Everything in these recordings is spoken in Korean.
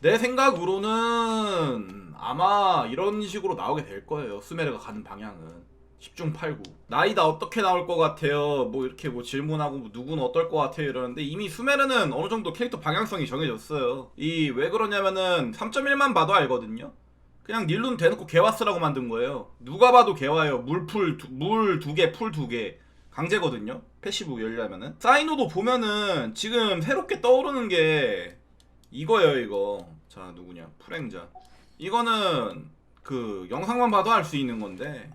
내 생각으로는 아마 이런 식으로 나오게 될 거예요. 수메르가 가는 방향은. 10중 8구. 나이다 어떻게 나올 것 같아요? 뭐 이렇게 뭐 질문하고 뭐 누구는 어떨 것 같아요? 이러는데 이미 수메르는 어느 정도 캐릭터 방향성이 정해졌어요. 이 왜 그러냐면은 3.1만 봐도 알거든요. 그냥 닐룬 대놓고 개와스라고 만든 거예요. 누가 봐도 개와요. 물풀 물 두 개, 풀 두 개. 강제거든요. 패시브 열려면은. 사이노도 보면은 지금 새롭게 떠오르는 게 이거예요, 이거. 자, 누구냐? 풀행자. 이거는 그 영상만 봐도 알 수 있는 건데.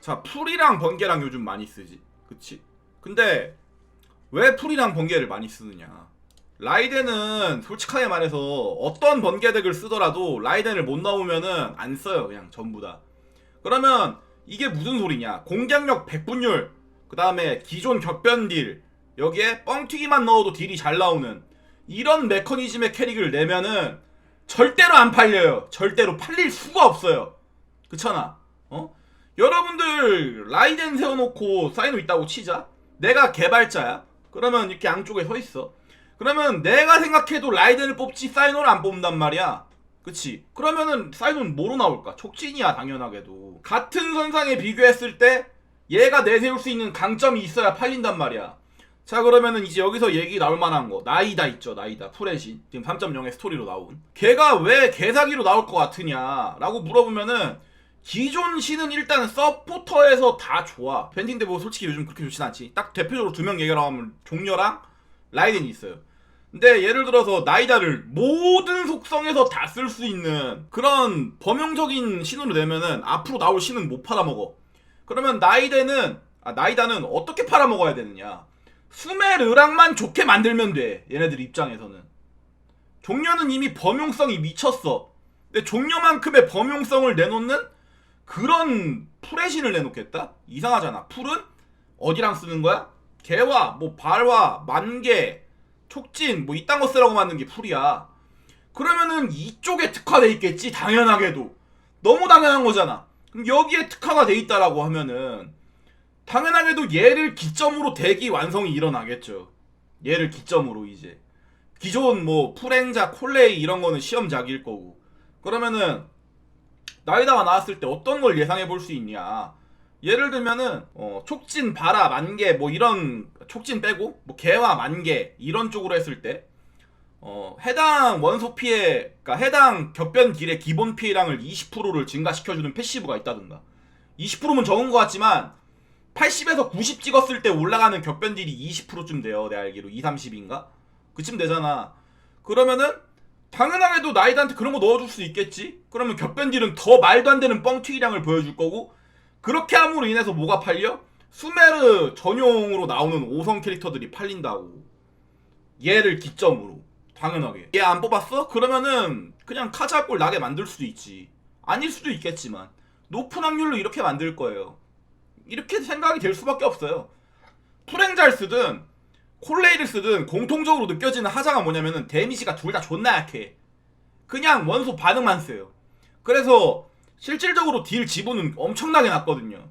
자, 풀이랑 번개랑 요즘 많이 쓰지. 그치? 근데 왜 풀이랑 번개를 많이 쓰느냐? 라이덴은 솔직하게 말해서 어떤 번개 덱을 쓰더라도 라이덴을 못 넣으면은 안 써요. 그냥 전부 다. 그러면 이게 무슨 소리냐? 공격력 100분율, 그 다음에 기존 격변 딜, 여기에 뻥튀기만 넣어도 딜이 잘 나오는 이런 메커니즘의 캐릭을 내면은 절대로 안 팔려요. 절대로 팔릴 수가 없어요. 그렇잖아. 어? 여러분들 라이덴 세워놓고 사이노 있다고 치자. 내가 개발자야. 그러면 이렇게 양쪽에 서 있어. 그러면 내가 생각해도 라이덴을 뽑지 사이노를 안 뽑는단 말이야. 그치? 그러면은 사이노는 뭐로 나올까? 촉진이야 당연하게도. 같은 선상에 비교했을 때 얘가 내세울 수 있는 강점이 있어야 팔린단 말이야. 자 그러면은 이제 여기서 얘기 나올 만한 거. 나이다 있죠 나이다. 프레시 지금 3.0의 스토리로 나온. 걔가 왜 개사기로 나올 것 같으냐 라고 물어보면은 기존 신은 일단 서포터에서 다 좋아. 밴딩데 뭐 솔직히 요즘 그렇게 좋진 않지. 딱 대표적으로 두 명 얘기를 하면 종려랑 라이덴이 있어요. 근데 예를 들어서 나이다를 모든 속성에서 다 쓸 수 있는 그런 범용적인 신으로 내면은 앞으로 나올 신은 못 팔아먹어. 그러면 나이데는 아 나이다는 어떻게 팔아먹어야 되느냐 수메르랑만 좋게 만들면 돼. 얘네들 입장에서는. 종려는 이미 범용성이 미쳤어. 근데 종려만큼의 범용성을 내놓는 그런 풀의 신을 내놓겠다? 이상하잖아. 풀은 어디랑 쓰는 거야? 개와 뭐 발화 만개 촉진 뭐 이딴 거 쓰라고 만든 게 풀이야. 그러면은 이쪽에 특화돼 있겠지? 당연하게도. 너무 당연한 거잖아. 그럼 여기에 특화가 돼 있다라고 하면은 당연하게도 얘를 기점으로 대기 완성이 일어나겠죠. 얘를 기점으로 이제 기존 뭐 풀행자, 콜레이 이런 거는 시험작일 거고 그러면은 나이다가 나왔을 때 어떤 걸 예상해 볼 수 있냐? 예를 들면은 어, 촉진, 바라, 만개 뭐 이런 촉진 빼고 뭐 개와 만개 이런 쪽으로 했을 때 어, 해당 원소 피해, 그러니까 해당 격변 딜의 기본 피해량을 20%를 증가시켜주는 패시브가 있다든가. 20%면 적은 것 같지만 80에서 90 찍었을 때 올라가는 격변 딜이 20%쯤 돼요. 내 알기로 2, 30인가? 그쯤 되잖아. 그러면은 당연하게도 나이드한테 그런 거 넣어줄 수 있겠지? 그러면 격변 딜은 더 말도 안 되는 뻥튀기량을 보여줄 거고 그렇게 함으로 인해서 뭐가 팔려? 수메르 전용으로 나오는 5성 캐릭터들이 팔린다고. 얘를 기점으로. 당연하게. 얘 안 뽑았어? 그러면은 그냥 카자골 나게 만들 수도 있지. 아닐 수도 있겠지만 높은 확률로 이렇게 만들 거예요. 이렇게 생각이 될 수밖에 없어요. 풀행잘 쓰든 콜레이를 쓰든 공통적으로 느껴지는 하자가 뭐냐면은 데미지가 둘 다 존나 약해. 그냥 원소 반응만 써요. 그래서 실질적으로 딜 지분은 엄청나게 낮거든요.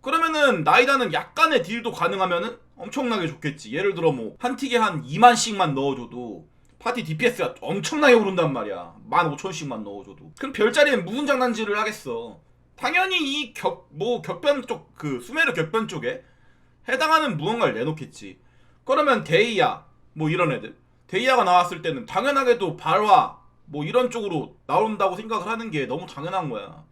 그러면은 나이다는 약간의 딜도 가능하면은 엄청나게 좋겠지. 예를 들어 뭐 한 틱에 한 2만씩만 넣어줘도 파티 DPS가 엄청나게 오른단 말이야. 15,000씩만 넣어줘도. 그럼 별자리엔 무슨 장난질을 하겠어. 당연히 이 격, 뭐 격변 쪽, 그 수메르 격변 쪽에 해당하는 무언가를 내놓겠지. 그러면 데이아, 뭐 이런 애들. 데이아가 나왔을 때는 당연하게도 발화, 뭐 이런 쪽으로 나온다고 생각을 하는 게 너무 당연한 거야.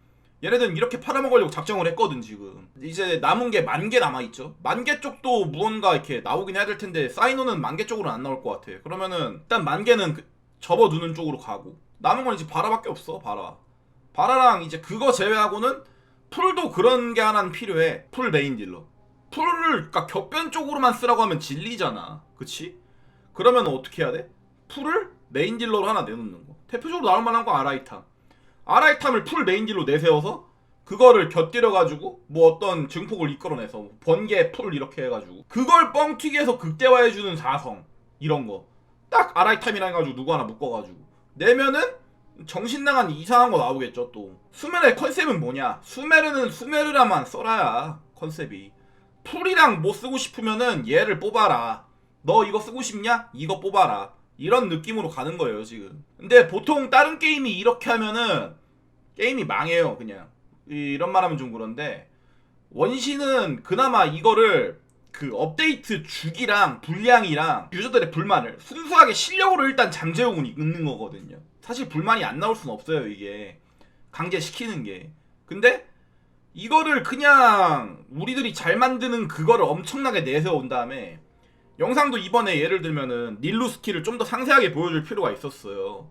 얘네들은 이렇게 팔아먹으려고 작정을 했거든 지금 이제 남은 게 만 개 남아 있죠 만 개 쪽도 무언가 이렇게 나오긴 해야 될 텐데 사이노는 만 개 쪽으로는 안 나올 것 같아 그러면은 일단 만 개는 그- 접어두는 쪽으로 가고 남은 건 이제 바라밖에 없어 바라 바라랑 이제 그거 제외하고는 풀도 그런 게 하나는 필요해. 풀 메인 딜러. 풀을 그러니까 격변 쪽으로만 쓰라고 하면 진리잖아. 그치? 그러면 어떻게 해야 돼? 풀을 메인 딜러로 하나 내놓는 거. 대표적으로 나올 만한 거 아라이탐. 아라이탐을 풀 메인 딜로 내세워서 그거를 곁들여 가지고 뭐 어떤 증폭을 이끌어내서 뭐 번개 풀 이렇게 해가지고 그걸 뻥튀기해서 극대화해주는 사성. 이런 거. 딱 아라이탐이라 해가지고 누구 하나 묶어가지고. 내면은 정신 나간 이상한 거 나오겠죠 또. 수메르의 컨셉은 뭐냐? 수메르는 수메르라만 써라야 컨셉이. 풀이랑 뭐 쓰고 싶으면은 얘를 뽑아라. 너 이거 쓰고 싶냐? 이거 뽑아라. 이런 느낌으로 가는 거예요 지금. 근데 보통 다른 게임이 이렇게 하면은 게임이 망해요 그냥. 이- 이런 말 하면 좀 그런데 원신은 그나마 이거를 그 업데이트 주기랑 분량이랑 유저들의 불만을 순수하게 실력으로 일단 잠재우고 있는 거거든요. 사실 불만이 안 나올 순 없어요 이게 강제시키는 게. 근데 이거를 그냥 우리들이 잘 만드는 그거를 엄청나게 내세운 다음에 영상도 이번에 예를 들면은 닐루 스킬을 좀더 상세하게 보여줄 필요가 있었어요.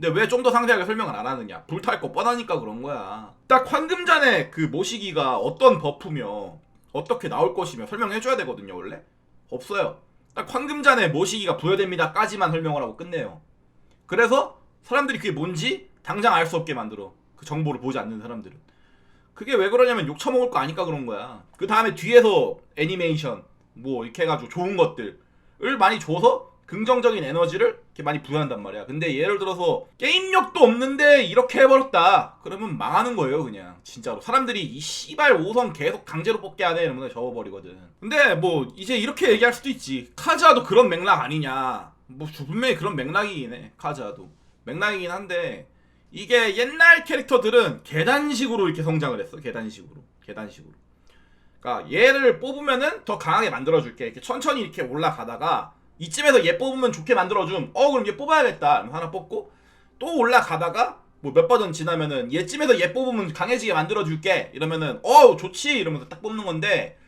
근데 왜 좀 더 상세하게 설명을 안 하느냐? 불탈 거 뻔하니까 그런 거야. 딱 황금잔의 그 모시기가 어떤 버프며 어떻게 나올 것이며 설명해줘야 되거든요, 원래? 없어요. 딱 황금잔의 모시기가 부여됩니다까지만 설명을 하고 끝내요. 그래서 사람들이 그게 뭔지 당장 알 수 없게 만들어. 그 정보를 보지 않는 사람들은. 그게 왜 그러냐면 욕 처먹을 거 아니까 그런 거야. 그 다음에 뒤에서 애니메이션, 뭐 이렇게 해가지고 좋은 것들을 많이 줘서 긍정적인 에너지를 이렇게 많이 부여한단 말이야. 근데 예를 들어서 게임력도 없는데 이렇게 해버렸다. 그러면 망하는 거예요, 그냥. 진짜로. 사람들이 이 씨발 5성 계속 강제로 뽑게 하네 이러면 접어버리거든. 근데 뭐 이제 이렇게 얘기할 수도 있지. 카즈아도 그런 맥락 아니냐. 뭐 분명히 그런 맥락이긴 해. 카즈아도. 맥락이긴 한데 이게 옛날 캐릭터들은 계단식으로 이렇게 성장을 했어. 계단식으로. 계단식으로. 그러니까 얘를 뽑으면은 더 강하게 만들어 줄게. 이렇게 천천히 이렇게 올라가다가 이쯤에서 얘 뽑으면 좋게 만들어 줌. 어 그럼 얘 뽑아야겠다. 하나 뽑고 또 올라가다가 뭐 몇 버전 지나면은 얘쯤에서 얘 뽑으면 강해지게 만들어 줄게. 이러면은 어 좋지 이러면서 딱 뽑는 건데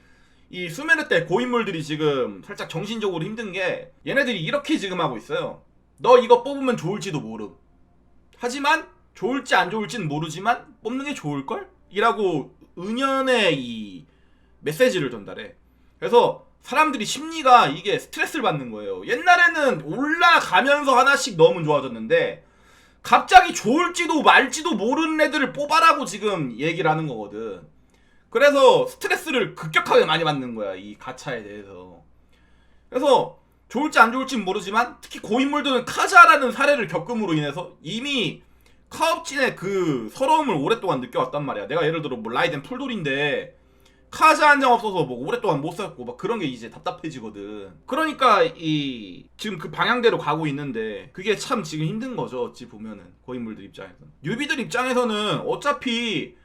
이 수메르 때 고인물들이 지금 살짝 정신적으로 힘든 게 얘네들이 이렇게 지금 하고 있어요. 너 이거 뽑으면 좋을지도 모름. 하지만 좋을지 안 좋을지는 모르지만 뽑는 게 좋을걸? 이라고 은연의 이 메시지를 전달해. 그래서 사람들이 심리가 이게 스트레스를 받는 거예요. 옛날에는 올라가면서 하나씩 넣으면 좋아졌는데 갑자기 좋을지도 말지도 모르는 애들을 뽑아라고 지금 얘기를 하는 거거든. 그래서 스트레스를 급격하게 많이 받는 거야. 이 가차에 대해서. 그래서 좋을지 안 좋을지는 모르지만 특히 고인물들은 카자라는 사례를 겪음으로 인해서 이미 카업진의 그 서러움을 오랫동안 느껴왔단 말이야. 내가 예를 들어 뭐 라이덴 풀돌인데 카자 한 장 없어서 뭐 오랫동안 못 썼고 막 그런 게 이제 답답해지거든. 그러니까 이 지금 그 방향대로 가고 있는데 그게 참 지금 힘든 거죠. 어찌 보면은 고인물들 입장에서는. 뉴비들 입장에서는 어차피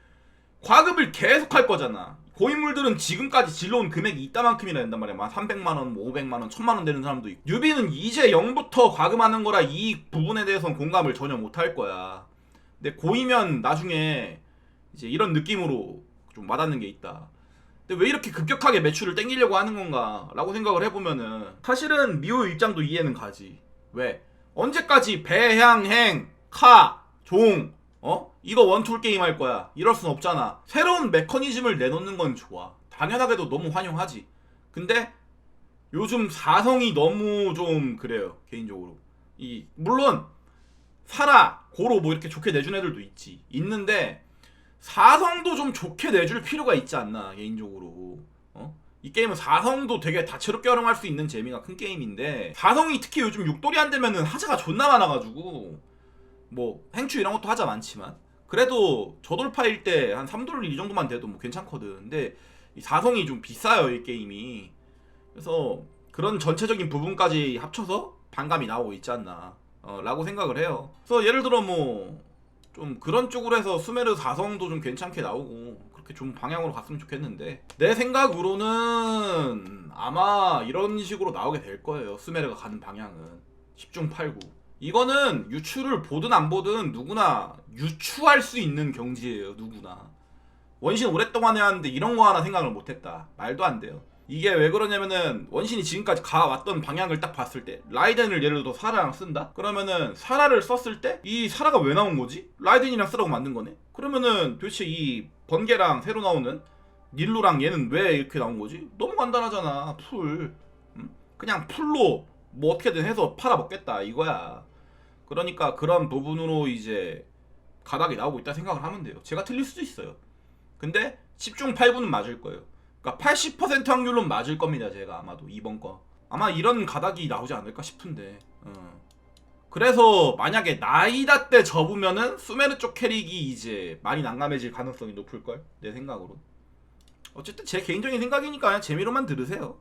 과급을 계속 할 거잖아. 고인물들은 지금까지 질러온 금액이 이따만큼이나 된단 말이야. 막 300만 원, 뭐 500만 원, 1000만 원 되는 사람도 있고. 뉴비는 이제 0부터 과금하는 거라 이 부분에 대해서는 공감을 전혀 못할 거야. 근데 고이면 나중에 이제 이런 느낌으로 좀 와닿는 게 있다. 근데 왜 이렇게 급격하게 매출을 땡기려고 하는 건가? 라고 생각을 해보면은 사실은 미호 입장도 이해는 가지. 왜? 언제까지 배향행, 카, 종, 어? 이거 원툴 게임 할 거야. 이럴 순 없잖아. 새로운 메커니즘을 내놓는 건 좋아. 당연하게도 너무 환영하지. 근데 요즘 사성이 너무 좀 그래요. 개인적으로. 이 물론 사라, 고로 뭐 이렇게 좋게 내준 애들도 있지. 있는데 사성도 좀 좋게 내줄 필요가 있지 않나 개인적으로. 어? 이 게임은 사성도 되게 다채롭게 활용할 수 있는 재미가 큰 게임인데 사성이 특히 요즘 육돌이 안 되면은 하자가 존나 많아가지고 뭐 행추 이런 것도 하자 많지만 그래도 저돌파일 때 한 3돌 이 정도만 돼도 뭐 괜찮거든. 근데 이 사성이 좀 비싸요 이 게임이. 그래서 그런 전체적인 부분까지 합쳐서 반감이 나오고 있지 않나 어, 라고 생각을 해요. 그래서 예를 들어 뭐 좀 그런 쪽으로 해서 수메르 사성도 좀 괜찮게 나오고 그렇게 좀 방향으로 갔으면 좋겠는데 내 생각으로는 아마 이런 식으로 나오게 될 거예요. 수메르가 가는 방향은 10중 8구. 이거는 유추를 보든 안 보든 누구나 유추할 수 있는 경지예요. 누구나. 원신 오랫동안 해왔는데 이런 거 하나 생각을 못했다. 말도 안 돼요. 이게 왜 그러냐면은 원신이 지금까지 가왔던 방향을 딱 봤을 때 라이덴을 예를 들어 사라랑 쓴다? 그러면은 사라를 썼을 때 이 사라가 왜 나온 거지? 라이덴이랑 쓰라고 만든 거네? 그러면은 도대체 이 번개랑 새로 나오는 닐루랑 얘는 왜 이렇게 나온 거지? 너무 간단하잖아 풀 음? 그냥 풀로 뭐 어떻게든 해서 팔아먹겠다 이거야 그러니까 그런 부분으로 이제 가닥이 나오고 있다 생각을 하면 돼요 제가 틀릴 수도 있어요 근데 10중 8구는 맞을 거예요 그러니까 80% 확률로 맞을 겁니다. 제가 아마도 이번 거 아마 이런 가닥이 나오지 않을까 싶은데. 어. 그래서 만약에 나이다 때 접으면은 수메르 쪽 캐릭이 이제 많이 난감해질 가능성이 높을 걸 내 생각으로. 어쨌든 제 개인적인 생각이니까 재미로만 들으세요.